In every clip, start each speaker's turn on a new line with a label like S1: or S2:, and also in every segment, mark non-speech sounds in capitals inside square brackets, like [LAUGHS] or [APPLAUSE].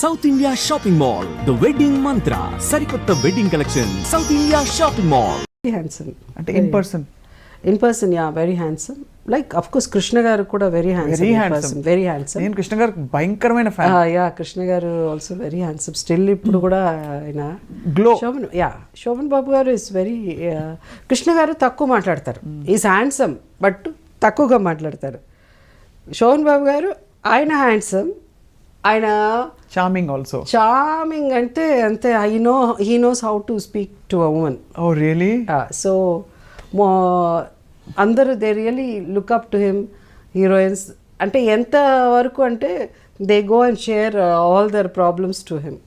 S1: South India shopping mall the wedding Mantra సరికొత్త wedding collection south India shopping mall
S2: very handsome
S3: అంటే in person
S2: in person yeah very handsome like of course Krishna గారు కూడా very
S3: very
S2: handsome very handsome
S3: నేను కృష్ణ గారికి భయంకరమైన fan
S2: yeah Krishna గారు also very handsome still ఇప్పుడు కూడా ఆయన
S3: Glow.
S2: శోభన్ యా శోభన్ బాబు గారు ఇస్ వెరీ కృష్ణ గారు తక్కువ మాట్లాడతారు. ఈజ్ హ్యాండ్సమ్ బట్ తక్కువగా మాట్లాడతారు. శోభన్ బాబు గారు ఆయన హ్యాండ్సమ్ ఆయన
S3: చార్మింగ్ ఆల్సో
S2: చార్మింగ్ అంటే అంతే I know he knows how to speak to a woman
S3: oh really
S2: so మో అందరూ they really look up to him heroines అంటే ఎంత వరకు అంటే they go and share all their problems to him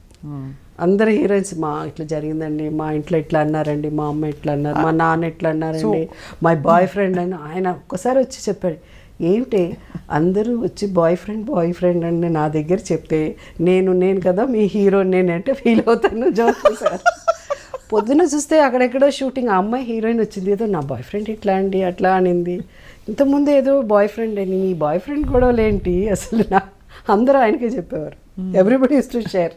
S2: అందరు heroines మా ఇట్లా జరిగిందండి మా ఇంట్లో ఇట్లా అన్నారండి మా అమ్మ ఇట్లా అన్నారు మా నాన్న ఇట్లా అన్నారండి మై బాయ్ ఫ్రెండ్ అని ఆయన ఒక్కసారి వచ్చి చెప్పాడు ఏంటి అందరూ వచ్చి బాయ్ ఫ్రెండ్ బాయ్ ఫ్రెండ్ అని నా దగ్గర చెప్తే నేను నేను కదా మీ హీరో నేనంటే ఫీల్ అవుతాను జోక్ సార్ పొద్దున చూస్తే అక్కడెక్కడో షూటింగ్ ఆ అమ్మాయి హీరోయిన్ వచ్చింది. ఏదో నా బాయ్ ఫ్రెండ్ ఇట్లా అండి అట్లా అనింది. ఇంతకుముందు ఏదో బాయ్ ఫ్రెండ్ అని మీ బాయ్ ఫ్రెండ్ గొడవలేంటి? అసలు నా అందరూ ఆయనకే చెప్పేవారు. ఎవ్రీబడి యూస్ టు షేర్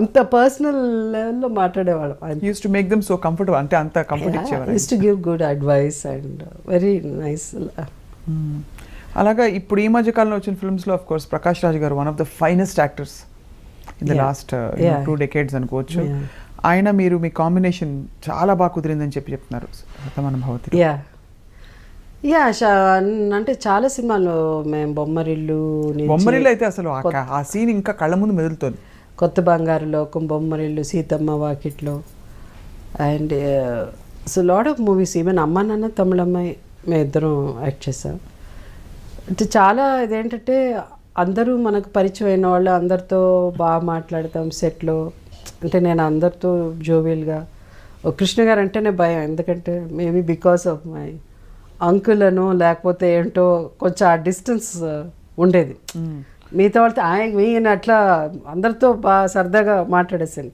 S2: అంత పర్సనల్ లెవెల్లో మాట్లాడేవాళ్ళం.
S3: Used to make them so comfortable అంటే అంత కంఫర్ట్ ఇచ్చేవారు
S2: used to give good advice and very nice.
S3: అలాగా ఇప్పుడు ఈ మధ్య కాలంలో వచ్చిన ఫిల్మ్స్లో ఆఫ్ కోర్స్ ప్రకాష్ రాజ్ గారు one of the finest actors in the. Last. Two decades అనుకోవచ్చు. ఆయన మీరు మీ కాంబినేషన్ చాలా బాగా కుదిరిందని చెప్పి చెప్తున్నారు. భవతి
S2: యా యా అంటే చాలా సినిమాలు మేము బొమ్మరిల్లు
S3: బొమ్మరిల్లు అయితే అసలు ఆ సీన్ ఇంకా కళ్ళ ముందు మెదులుతోంది.
S2: కొత్త బంగారు లోకం Bommarillu Seethamma Vakitlo. And so lot of movies even Amma Nanna తమిళమ్మాయి మేము ఇద్దరం యాక్ట్ చేసాం అంటే చాలా ఇదేంటంటే అందరూ మనకు పరిచయం అయిన వాళ్ళు అందరితో బాగా మాట్లాడతాం సెట్లో. అంటే నేను అందరితో జోవియల్గా కృష్ణ గారు అంటేనే భయం ఎందుకంటే maybe because of my uncle అనో లేకపోతే ఏంటో కొంచెం ఆ డిస్టెన్స్ ఉండేది. మిగతా వాళ్ళతో ఆయన ఈయన అట్లా అందరితో బాగా సరదాగా మాట్లాడేసాను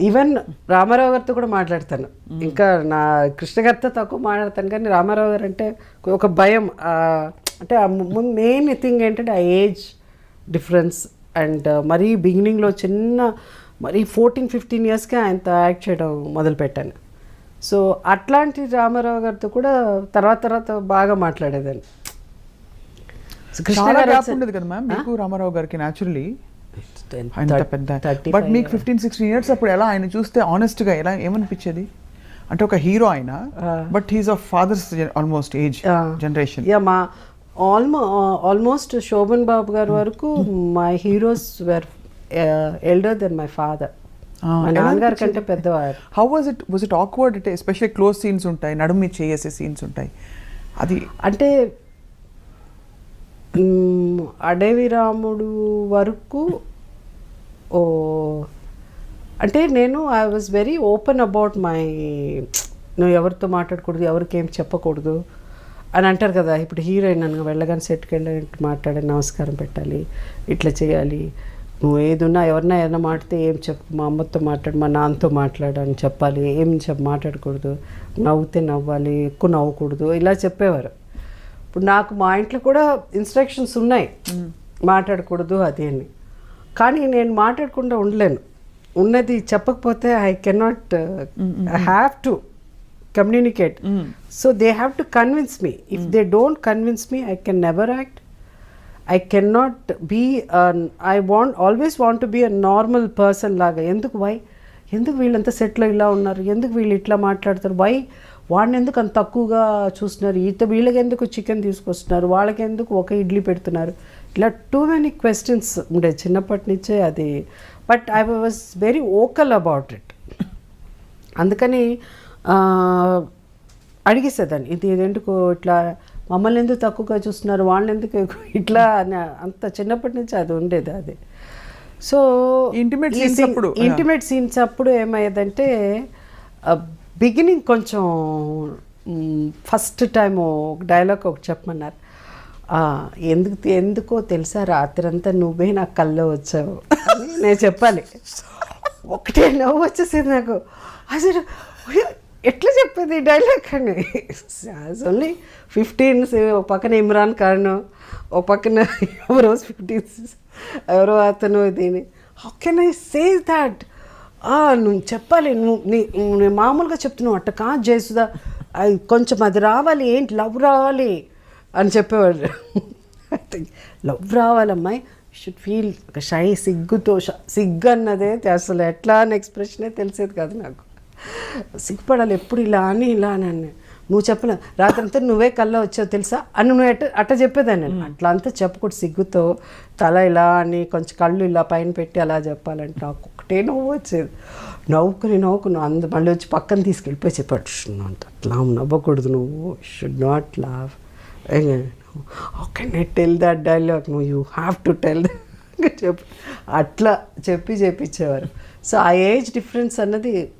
S2: ఈవెన్ రామారావు గారితో కూడా మాట్లాడతాను. ఇంకా నా కృష్ణ గారితో తక్కువ మాట్లాడతాను కానీ రామారావు గారు అంటే ఒక భయం అంటే ఆ ముందు మెయిన్ థింగ్ ఏంటంటే ఆ ఏజ్ డిఫరెన్స్ అండ్ మరీ బిగినింగ్లో చిన్న మరీ ఫోర్టీన్ ఫిఫ్టీన్ ఇయర్స్కే ఆయనతో యాక్ట్ చేయడం మొదలుపెట్టాను. సో అట్లాంటి రామారావు గారితో కూడా తర్వాత తర్వాత బాగా మాట్లాడేదాన్ని. కృష్ణ గారు
S3: కదా మ్యామ్? మీకు రామారావు గారికి న్యాచురలీ అంత
S2: thir-
S3: పెద్ద.
S2: 35
S3: బట్ మీకు ఫిఫ్టీన్ సిక్స్టీన్ ఇయర్స్ అప్పుడు ఎలా ఆయన చూస్తే honest గా ఎలా ఏమనిపించేది? అంటే ఒక హీరో ఆయన but he's of fathers almost age generation
S2: yeah మా ఆల్మో ఆల్మోస్ట్ శోభన్ బాబు గారి వరకు my heroes were elder then my father నాన్నగారి కంటే పెద్దవారు.
S3: How was it was it awkward అంటే ఎస్పెషల్లీ క్లోజ్ సీన్స్ ఉంటాయి నడుము చేసే సీన్స్ ఉంటాయి. అది
S2: అంటే అడవి రాముడు వరకు ఓ అంటే నేను I was very open about my నువ్వు ఎవరితో మాట్లాడకూడదు ఎవరికి ఏం చెప్పకూడదు అని అంటారు కదా. ఇప్పుడు హీరోయిన్ నన్ను వెళ్ళగానే సెట్కి వెళ్ళి మాట్లాడి నమస్కారం పెట్టాలి ఇట్లా చేయాలి. నువ్వు ఏదున్నా ఎవరన్నా ఏదైనా మాట్లాడితే ఏం చెప్పు మా అమ్మతో మాట్లాడు మా నాన్నతో మాట్లాడు అని చెప్పాలి. ఏం చెప్ప మాట్లాడకూడదు. నవ్వుతే నవ్వాలి ఎక్కువ నవ్వకూడదు. ఇలా చెప్పేవారు. ఇప్పుడు నాకు మా ఇంట్లో కూడా ఇన్స్ట్రక్షన్స్ ఉన్నాయి. మాట్లాడకూడదు అది అని. కానీ నేను మాట్లాడకుండా ఉండలేను. ఉన్నది చెప్పకపోతే I cannot have to communicate so they have to convince me if they don't convince me I can never act I can not be I want always want to be a normal person లాగా. ఎందుకు? Why ఎందుకు వీళ్ళంతా సెట్లో ఇలా ఉన్నారు? ఎందుకు వీళ్ళు ఇట్లా మాట్లాడతారు? వై వాడిని ఎందుకు అంత తక్కువగా చూస్తున్నారు? ఈత వీళ్ళకి ఎందుకు చికెన్ తీసుకొస్తున్నారు? వాళ్ళకి ఎందుకు ఒక ఇడ్లీ పెడుతున్నారు? ఇలా టూ మెనీ క్వశ్చన్స్ ఉండే చిన్నప్పటి నుంచే అది. But I was very vocal about it అందుకని అడిగేసేదాన్ని. ఇది ఎందుకు ఇట్లా మమ్మల్ని ఎందుకు తక్కువగా చూస్తున్నారు? వాళ్ళని ఎందుకు ఇట్లా అంత చిన్నప్పటి నుంచి అది ఉండేది అది. సో
S3: Intimate scenes అప్పుడు.
S2: ఇంటిమేట్ సీన్స్ అప్పుడు ఏమయ్యేదంటే బిగినింగ్ కొంచెం ఫస్ట్ టైం ఒక డైలాగ్ ఒకటి చెప్పమన్నారు. ఎందుకు ఎందుకో తెలుసా రాత్రంతా నువ్వే నా కల్లో వచ్చావు? అని నేను చెప్పాలి. ఒకటే నవ్వు వచ్చేసింది నాకు. అసలు ఎట్లా చెప్పేది డైలాగ్ అని? ఓన్లీ ఫిఫ్టీన్ ఒక పక్కన ఇమ్రాన్ ఖాన్ ఒక పక్కన ఎవరో ఫిఫ్టీన్ ఎవరో అతను దీని. How can I say that నువ్వు చెప్పాలి నువ్వు నీ నేను మామూలుగా చెప్తున్నావు అట్ట కాదు జయసుదా అది కొంచెం అది రావాలి ఏంటి? లవ్ రావాలి అని చెప్పేవాడు. లవ్ రావాలమ్మాయి షుడ్ ఫీల్ ఒక షై సిగ్గుతో సిగ్గు అన్నదే అసలు ఎట్లా అని ఎక్స్ప్రెషనే తెలిసేది కాదు నాకు. సిగ్గుపడాలి ఎప్పుడు ఇలా అని ఇలా అని నువ్వు చెప్పలే. రాత్రంతా నువ్వే కల్లా వచ్చావు తెలుసా? అని నువ్వు ఎట్ట అట్ట చెప్పేదాన్ని నేను. అట్లా అంతా చెప్పకూడదు. సిగ్గుతో తల ఇలా అని కొంచెం కళ్ళు ఇలా పైన పెట్టి అలా చెప్పాలంటే నాకు ఒకటే నవ్వు వచ్చేది. నవ్వుకుని నవ్వుకుని అందు మళ్ళీ వచ్చి పక్కన తీసుకెళ్ళిపోయి చెప్పాడు. "ష్, నువ్వు అంత అట్లా నవ్వకూడదు నువ్వు. Should not laugh I tell that dialogue నువ్వు యూ హ్యావ్ టు టెల్ చెప్పు. అట్లా చెప్పి చెప్పించేవారు సో ఆ ఏజ్ డిఫరెన్స్ అన్నది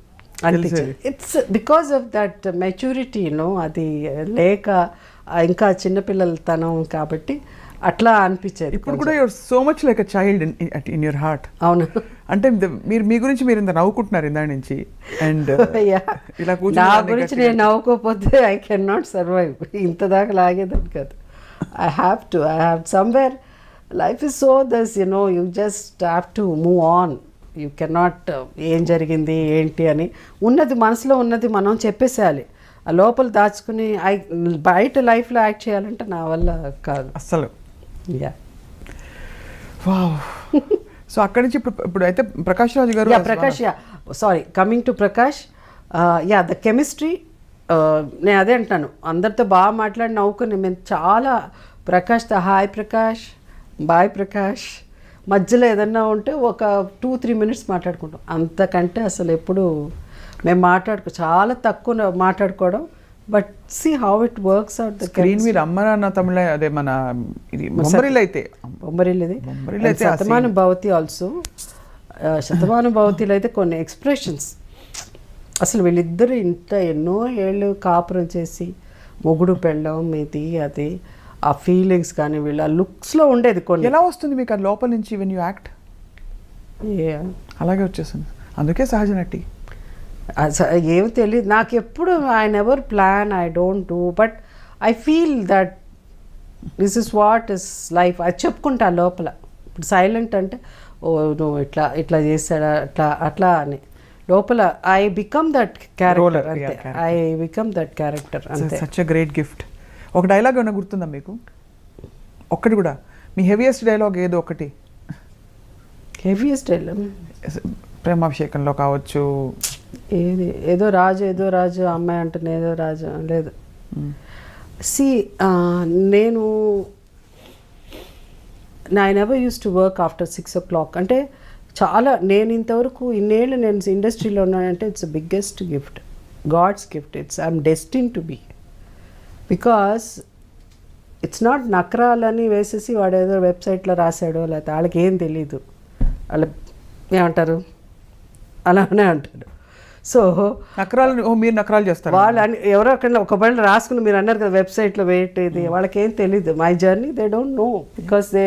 S2: it's because of that maturity no అది లేక ఇంకా చిన్నపిల్లల తనం కాబట్టి అట్లా అనిపించేది
S3: ఇప్పుడు కూడా your so much like a child in in your heart
S2: అవును.
S3: అంటే మీరు మీ గురించి మీరు ఇంత నవ్వుకుంటున్నారు ఇందా నుంచి. అండ్. [LAUGHS] ఇలా
S2: నా గురించి నేను నవ్వుకోకపోతే ఐ కెన్ నాట్ సర్వైవ్ ఇంత దాకా లాగేదని కాదు. I have to I have somewhere life is so thus you know you just have to move on you cannot ఏం జరిగింది ఏంటి అని. ఉన్నది మనసులో ఉన్నది మనం చెప్పేసేయాలి. ఆ లోపల దాచుకుని ఐ బయట లైఫ్లో యాక్ట్ చేయాలంటే నా వల్ల కాదు.
S3: అస్సలు.
S2: Yeah
S3: wow. [LAUGHS] సో అక్కడి నుంచి ఇప్పుడు ఇప్పుడు అయితే ప్రకాష్ రాజు గారు
S2: yeah Prakash yeah sorry coming to Prakash yeah the chemistry నేను అదే అంటాను. అందరితో బాగా మాట్లాడి నవ్వుకుని మేము చాలా ప్రకాష్తో హాయ్ ప్రకాష్ బాయ్ ప్రకాష్. మధ్యలో ఏదన్నా ఉంటే ఒక టూ త్రీ మినిట్స్ మాట్లాడుకుంటాం. అంతకంటే అసలు ఎప్పుడు మేము మాట్లాడుకో చాలా తక్కువ మాట్లాడుకోవడం. But see how it works out the
S3: screen మీద అమ్మ నాన్న తమిళ అదే మన ఇది బొమ్మరిల్లు అయితే.
S2: బొమ్మరిల్లిది.
S3: బొమ్మరిల్లు అయితే
S2: శతమానం భవతి ఆల్సో శతమానం భవతిలో అయితే కొన్ని ఎక్స్ప్రెషన్స్ అసలు వీళ్ళిద్దరు ఇంత ఎన్నో ఏళ్ళు కాపురం చేసి మొగుడు పెళ్ళం ఇది అది. ఆ ఫీలింగ్స్ కానీ వీళ్ళ లుక్స్లో ఉండేది కొన్ని.
S3: ఎలా వస్తుంది మీకు అది లోపల నుంచి వెన్ యూ యాక్ట్
S2: Yeah.
S3: అలాగే వచ్చేస్తుంది. అందుకే సహజ నటి.
S2: ఏమీ తెలియదు నాకు ఎప్పుడు I never plan I don't do but I feel that this is what is life అది చెప్పుకుంటా లోపల. ఇప్పుడు సైలెంట్ అంటే ఓ నువ్వు ఇట్లా ఇట్లా చేశాడా అట్లా అట్లా అని. లోపల I become that character. I become that character అంతే.
S3: సచ్ అ గ్రేట్ గిఫ్ట్ ఒక డైలాగ్ ఏమైనా గుర్తుందా మీకు? ఒక్కటి కూడా. మీ హెవియెస్ట్ డైలాగ్ ఏదో ఒకటి.
S2: హెవీయెస్ట్
S3: ప్రేమాభిషేకంలో కావచ్చు.
S2: ఏది? ఏదో రాజు ఏదో రాజు అమ్మాయి అంటుంది ఏదో రాజు లేదు. సి నేను I never use to work after six o'clock అంటే చాలా నేను ఇంతవరకు ఇన్నేళ్ళు నేను ఇండస్ట్రీలో ఉన్నానంటే it's biggest gift god's gift it's I'm destined to be because it's not నకరాలని వేసేసి వాడు ఏదో వెబ్సైట్లో రాశాడో లేకపోతే వాళ్ళకి ఏం తెలీదు. వాళ్ళ ఏమంటారు? అలానే అంటారు సో
S3: నకరాలు మీరు నకరాలు చేస్తారు?
S2: వాళ్ళు అని ఎవరో అక్కడ ఒక బండి రాసుకుని మీరు అన్నారు కదా వెబ్సైట్లో వెయిట్ ఇది వాళ్ళకి ఏం తెలీదు. My journey they don't know because they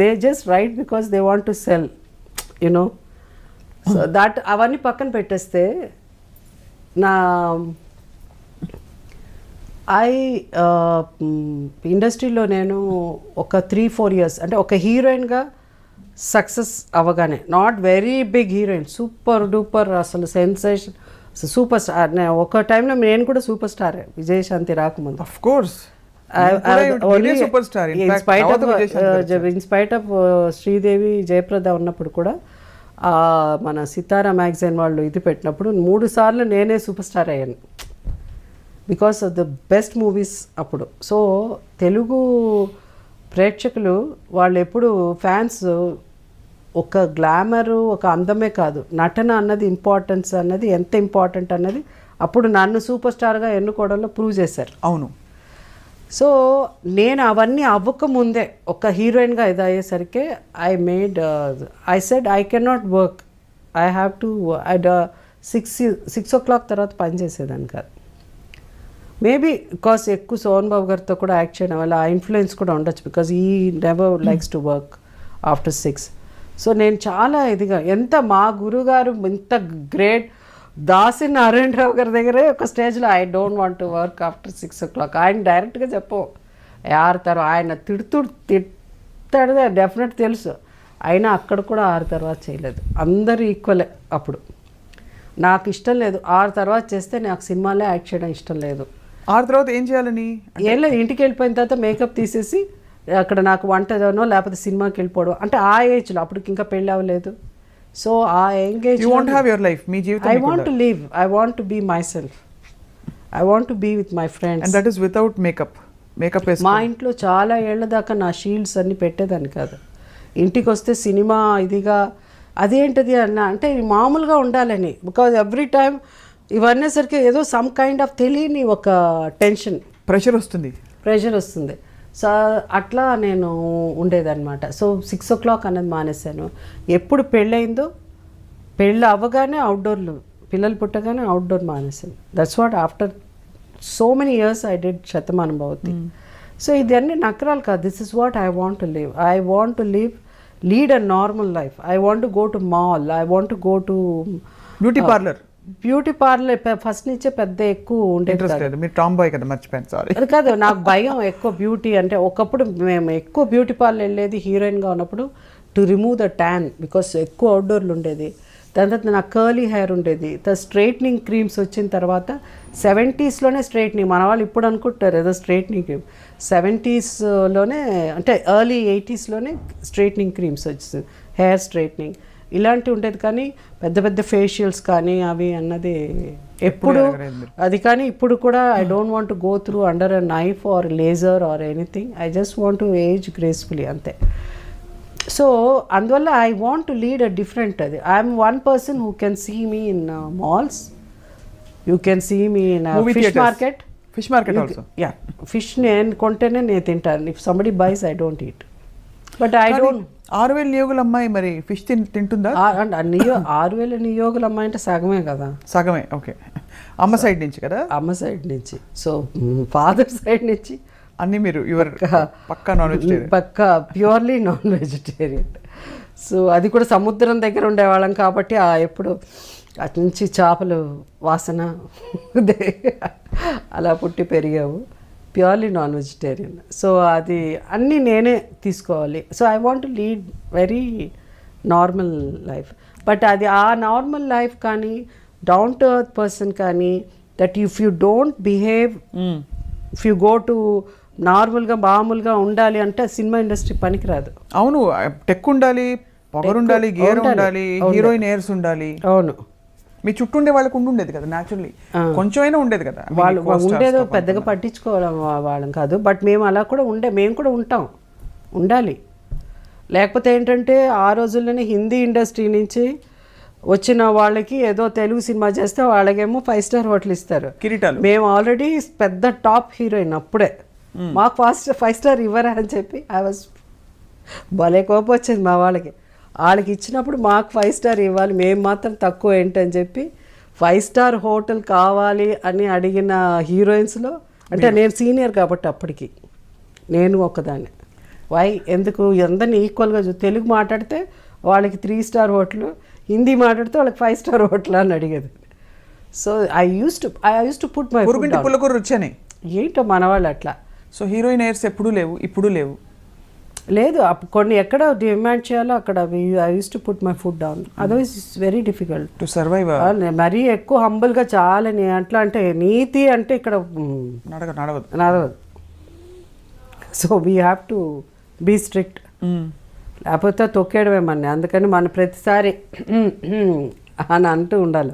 S2: they just write because they want to sell you know so that అవన్నీ పక్కన పెట్టేస్తే నా ఐ ఇండస్ట్రీలో నేను ఒక త్రీ ఫోర్ ఇయర్స్ అంటే ఒక హీరోయిన్గా సక్సెస్ అవ్వగానే not very big heroine super duper అసలు సెన్సేషన్ సూపర్ స్టార్ ఒక టైంలో నేను కూడా సూపర్ స్టారే విజయశాంతి రాకముందు.
S3: Of course super star
S2: in spite of in spite of Sridevi Jayaprada ఉన్నప్పుడు కూడా మన సితారా మ్యాగజైన్ వాళ్ళు ఇది పెట్టినప్పుడు మూడు సార్లు నేనే సూపర్ స్టార్ అయ్యాను. Because of the best movies అప్పుడు. సో తెలుగు ప్రేక్షకులు వాళ్ళు ఎప్పుడు ఫ్యాన్స్ ఒక గ్లామరు ఒక అందమే కాదు. నటన అన్నది ఇంపార్టెన్స్ అన్నది ఎంత ఇంపార్టెంట్ అన్నది అప్పుడు నన్ను సూపర్ స్టార్గా ఎన్నుకోవడంలో ప్రూవ్ చేశారు.
S3: అవును.
S2: సో నేను అవన్నీ అవ్వకముందే ఒక హీరోయిన్గా ఇది అయ్యేసరికి I made I said I can not work. I have to at six six o'clock తర్వాత పని చేసేదాన్ని కాదు. మేబీ బికాస్ ఎక్కువ సోహన్ బాబు గారితో కూడా యాక్ట్ చేయడం వల్ల ఆ ఇన్ఫ్లుయెన్స్ కూడా ఉండొచ్చు because he never likes to work after six so నేను చాలా ఇదిగా ఎంత మా గురుగారు ఇంత గ్రేట్ దాసి నారాయణరావు గారి దగ్గరే ఒక స్టేజ్లో I don't want to work after six o'clock ఆయన డైరెక్ట్గా చెప్పు. ఆరుతారు ఆయన తిడుతుడు తిడతాడు డెఫినెట్ తెలుసు. అయినా అక్కడ కూడా ఆరు తర్వాత చేయలేదు. అందరూ ఈక్వలే అప్పుడు. నాకు ఇష్టం లేదు. ఆరు తర్వాత చేస్తే నాకు సినిమాలే యాక్ట్ చేయడం ఇష్టం లేదు.
S3: ఆరు తర్వాత ఏం చేయాలని?
S2: ఏం లేదు ఇంటికి వెళ్ళిపోయిన తర్వాత మేకప్ తీసేసి అక్కడ నాకు వంటనో లేకపోతే సినిమాకి వెళ్ళిపోవడం. అంటే ఆ ఏజ్లో అప్పటికి ఇంకా పెళ్ళి అవ్వలేదు. సో ఆ engage
S3: you want have your life me
S2: I
S3: జీవితం
S2: want to live I want to be myself I want to be with my
S3: and
S2: friends
S3: that is without makeup makeup
S2: మా ఇంట్లో చాలా ఏళ్ళ దాకా నా షీల్డ్స్ అన్ని పెట్టేదాన్ని కాదు. ఇంటికి వస్తే సినిమా ఇదిగా అదేంటిది అన్న అంటే మామూలుగా ఉండాలని. బికాజ్ ఎవ్రీ టైం ఇవన్నీసరికి ఏదో సమ్ కైండ్ ఆఫ్ తెలియని ఒక టెన్షన్
S3: ప్రెషర్ వస్తుంది.
S2: ప్రెషర్ వస్తుంది. సో అట్లా నేను ఉండేదన్నమాట. సో సిక్స్ ఓ క్లాక్ అన్నది మానేశాను. ఎప్పుడు పెళ్ళయిందో పెళ్ళి అవ్వగానే అవుట్డోర్లు పిల్లలు పుట్టగానే అవుట్డోర్ మానేశాను. That's what after so many years I did Shatamanam Bhavati so ఇది అన్ని నకరాలు కాదు. This is what I want to live I want to live lead a normal life I want to go to mall I want to go to
S3: beauty parlour
S2: beauty parlour first నుంచే పెద్ద ఎక్కువ ఉండేది
S3: మీరు Tom bye కదా మర్చిపోయాను. Sorry
S2: అది కాదు నాకు భయం ఎక్కువ బ్యూటీ అంటే ఒకప్పుడు మేము ఎక్కువ బ్యూటీ పార్లర్ వెళ్ళేది హీరోయిన్గా ఉన్నప్పుడు to remove the tan because ఎక్కువ అవుట్డోర్లు ఉండేది. దాని తర్వాత నాకు కర్లీ హెయిర్ ఉండేది. ద స్ట్రైట్నింగ్ క్రీమ్స్ వచ్చిన తర్వాత సెవెంటీస్లోనే స్ట్రైట్నింగ్ మన వాళ్ళు ఇప్పుడు అనుకుంటారు ఏదో స్ట్రైట్నింగ్ క్రీమ్ సెవెంటీస్లోనే అంటే ఎర్లీ ఎయిటీస్లోనే స్ట్రైట్నింగ్ క్రీమ్స్ వచ్చింది. హెయిర్ స్ట్రైట్నింగ్ ఇలాంటివి ఉండేది కానీ పెద్ద పెద్ద ఫేషియల్స్ కానీ అవి అన్నది ఎప్పుడు. అది కానీ ఇప్పుడు కూడా I don't want go through under a knife or laser or anything I just want age gracefully అంతే. సో అందువల్ల I want to lead a different అది. I'm one person who can see me in malls you can see me in fish. Market
S3: fish market
S2: yeah fish నేను కొంటేనే నేను తింటాను. If somebody buys I don't eat but I don't
S3: ఆరు వేల నియోగుల అమ్మాయి మరి fish తింటుందా?
S2: Neo ఆరు వేల నియోగులు అమ్మాయి అంటే సగమే కదా.
S3: సగమే ఓకే. అమ్మ సైడ్ నుంచి కదా?
S2: అమ్మ సైడ్ నుంచి. సో ఫాదర్ సైడ్ నుంచి.
S3: అన్ని మీరు యువర్ పక్కా నాన్ వెజిటేరియన్
S2: పక్కా ప్యూర్లీ నాన్ వెజిటేరియన్ సో అది కూడా సముద్రం దగ్గర ఉండేవాళ్ళం కాబట్టి ఆ ఎప్పుడు అటు నుంచి చేపలు వాసన [LAUGHS] అలా పుట్టి పెరిగావు. Purely non vegetarian. సో అది అన్నీ నేనే తీసుకోవాలి. So I want lead very normal life. But అది ఆ నార్మల్ లైఫ్ కానీ డౌన్ టు ఎర్త్ పర్సన్ కానీ that if you don't behave if you go to నార్మల్గా మామూలుగా ఉండాలి అంటే సినిమా ఇండస్ట్రీ పనికిరాదు.
S3: అవును టెక్ ఉండాలి పొగరు ఉండాలి గేర్
S2: ఉండాలి.
S3: హీరోయిన్ ఎయిర్స్ ఉండాలి.
S2: అవును.
S3: మీ చుట్టూ ఉండే వాళ్ళకు ఉండి ఉండేది కదా న్యాచురల్లీ కొంచెం అయినా ఉండేది కదా.
S2: వాళ్ళు ఉండేదో. పెద్దగా పట్టించుకోవడం వా- వాళ్ళం కాదు. బట్ మేము అలా కూడా ఉండే మేము కూడా ఉంటాం. ఉండాలి. లేకపోతే ఏంటంటే ఆ రోజుల్లోనే హిందీ ఇండస్ట్రీ నుంచి వచ్చిన వాళ్ళకి ఏదో తెలుగు సినిమా చేస్తే వాళ్ళకేమో ఫైవ్ స్టార్ హోటల్ ఇస్తారు.
S3: కిరీటాలు.
S2: మేము ఆల్రెడీ పెద్ద టాప్ హీరోయిన్ అప్పుడే. మాకు ఫస్ట్ ఫైవ్ స్టార్ ఇవ్వరా అని చెప్పి ఐ వాజ్ భలే కోపం వచ్చింది మా వాళ్ళకి. వాళ్ళకి ఇచ్చినప్పుడు మాకు ఫైవ్ స్టార్ ఇవ్వాలి మేము మాత్రం తక్కువ ఏంటని చెప్పి ఫైవ్ స్టార్ హోటల్ కావాలి అని అడిగిన హీరోయిన్స్లో అంటే నేను సీనియర్ కాబట్టి అప్పటికి నేను ఒకదాన్ని వై ఎందుకు? అందరిని ఈక్వల్గా చూ తెలుగు మాట్లాడితే వాళ్ళకి త్రీ స్టార్ హోటల్ హిందీ మాట్లాడితే వాళ్ళకి ఫైవ్ స్టార్ హోటల్ అని అడిగేది. So I use to I use to put my
S3: పుల్లకూర రుచని.
S2: ఏంటో మనవాళ్ళు అట్లా.
S3: సో హీరోయిన్ ఎయిర్స్ ఎప్పుడూ లేవు ఇప్పుడు లేవు.
S2: లేదు అప్పుడు కొన్ని ఎక్కడ డిమాండ్ చేయాలో అక్కడ I use to put my food down. Otherwise it's very difficult
S3: to survive
S2: మరీ ఎక్కువ హంబుల్గా చాలా అట్లా అంటే నీతి అంటే ఇక్కడ
S3: నడవదు
S2: నడవదు so we have to be strict లేకపోతే తొక్కేయడమే మన అందుకని మన ప్రతిసారి [CLEARS THROAT] అని అంటూ ఉండాలి.